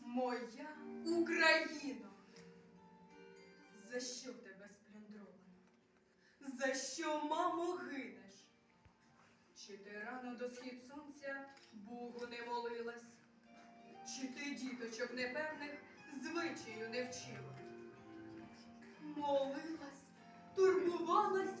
Моя Україно, за що тебе сплюндровано? За що, мамо, гинеш? Чи ти рано до схід сонця Богу не молилась? Чи ти діточок непевних звичаю не вчила? Молилась, турбувалась,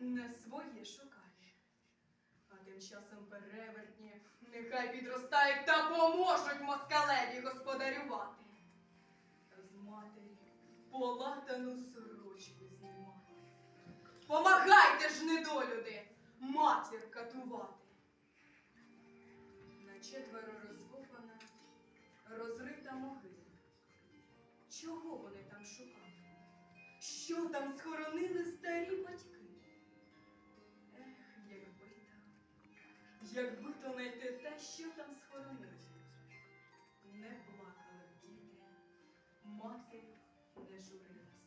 не своє шукає. А тим часом перевертні, нехай підростають та поможуть москалеві господарювати. З матері полатану сорочку знімати. Помагайте ж, недолюди, матір катувати. На четверо розкопана, розрита могила. Чого вони там шукали? Що там схоронили якби то знайти те, що там схоронили. Не плакали б діти, мати не журилась.